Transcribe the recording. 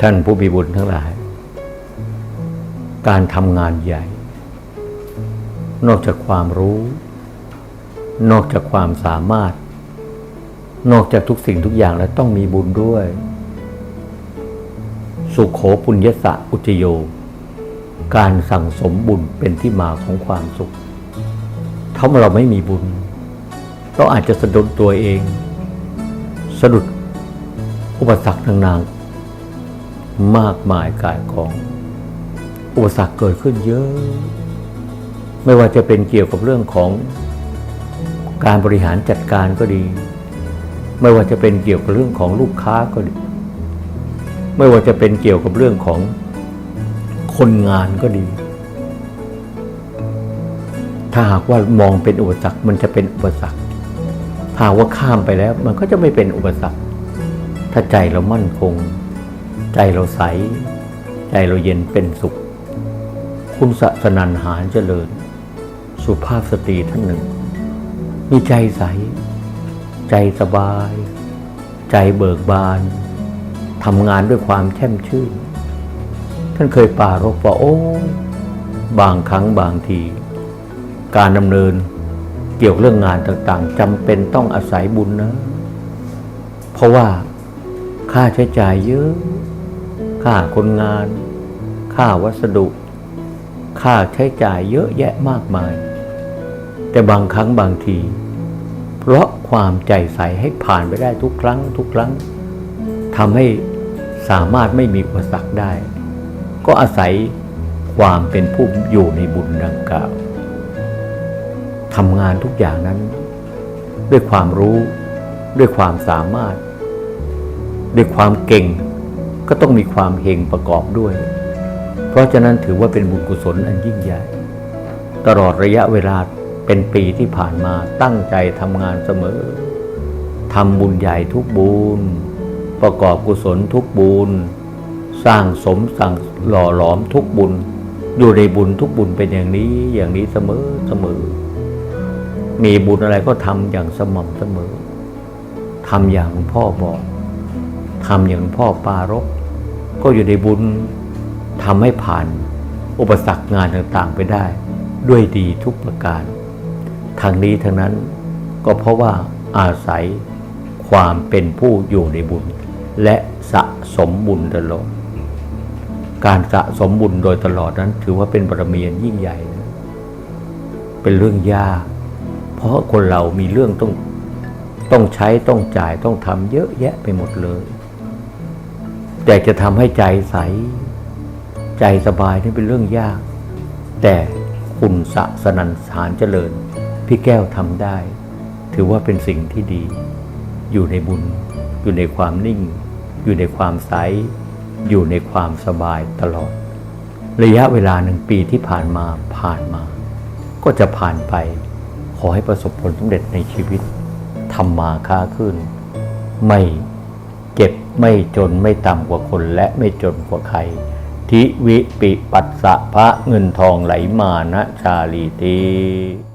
ท่านผู้มีบุญทั้งหลาย การทำงานใหญ่ นอกจากความรู้ นอกจากความสามารถ นอกจากทุกสิ่งทุกอย่างแล้วต้องมีบุญด้วย สุขโขปุญญสะอุจโย การสั่งสมบุญเป็นที่มาของความสุข ถ้าเราไม่มีบุญ เราอาจจะสะดุดตัวเอง สะดุดอุปสรรคทางนาง มากมายกายของ อุปสรรคเกิดขึ้นเยอะ ไม่ว่าจะเป็นเกี่ยวกับเรื่องของการบริหารจัดการก็ดี ไม่ว่าจะเป็นเกี่ยวกับเรื่องของลูกค้าก็ดี ไม่ว่าจะเป็นเกี่ยวกับเรื่องของคนงานก็ดี ถ้าหากว่ามองเป็นอุปสรรคมันจะเป็นอุปสรรคถ้าว่าข้ามไปแล้ว มันก็จะไม่เป็นอุปสรรค ถ้าใจเรามั่นคง ใจเราใส ใจเราเย็นเป็นสุข คุณสะสนันหารเจริญ สุภาพสตรีท่านหนึ่ง มีใจใส ใจสบาย ใจเบิกบานทำงานด้วยความแช่มชื่น ท่านเคยปรารบว่าโอ้บางครั้งบางที การดำเนินเกี่ยวเรื่องงานต่างๆจำเป็นต้องอาศัยบุญนะ เพราะว่าค่าใช้จ่ายเยอะ ค่าคนงาน ค่าวัสดุ ค่าใช้จ่ายเยอะแยะมากมาย แต่บางครั้งบางที เพราะความใจใสให้ผ่านไปได้ทุกครั้ง ทุกครั้งทำให้สามารถไม่มีอุปสรรคได้ ก็อาศัยความเป็นผู้อยู่ในบุญดังกล่าวทำงานทุกอย่างนั้น ด้วยความรู้ ด้วยความสามารถ ด้วยความเก่ง ก็ต้องมีความเฮงประกอบด้วย เพราะฉะนั้นถือว่าเป็นบุญกุศลอันยิ่งใหญ่ ตลอดระยะเวลาเป็นปีที่ผ่านมาตั้งใจทำงานเสมอทำบุญใหญ่ทุกบุญ ประกอบกุศลทุกบุญ สร้างสมสั่งหล่อหลอมทุกบุญ อยู่ในบุญทุกบุญเป็นอย่างนี้อย่างนี้เสมอเสมอ มีบุญอะไรก็ทำอย่างสม่ำเสมอทำอย่างพ่อบอกทำอย่างพ่อปรารบ ก็อยู่ในบุญทำให้ผ่าน อุปสรรคงานต่างๆไปได้ ด้วยดีทุกประการทางนี้ทั้งนั้นก็เพราะว่าอาศัยความเป็นผู้อยู่ในบุญ และสะสมบุญตลอด การสะสมบุญโดยตลอดนั้น ถือว่าเป็นบารมีอันยิ่งใหญ่นะเป็นเรื่องยาก เพราะคนเรามีเรื่องต้องต้องใช้ต้องจ่ายต้องทำเยอะแยะไปหมดเลย แต่จะทำให้ใจใส ใจสบายนี่เป็นเรื่องยาก แต่คุณสะสนันสารเจริญ พี่แก้วทำได้ ถือว่าเป็นสิ่งที่ดี อยู่ในบุญ อยู่ในความนิ่ง อยู่ในความใส อยู่ในความสบายตลอด ระยะเวลาหนึ่งปีที่ผ่านมาผ่านมา ก็จะผ่านไป ขอให้ประสบผลสำเร็จในชีวิตทำมาค้าขึ้น ไม่เจ็บ ไม่จนไม่ต่ำกว่าคนและไม่จนกว่าใคร ทิวิปิปัสสะพระเงินทองไหลมานะชาลีตี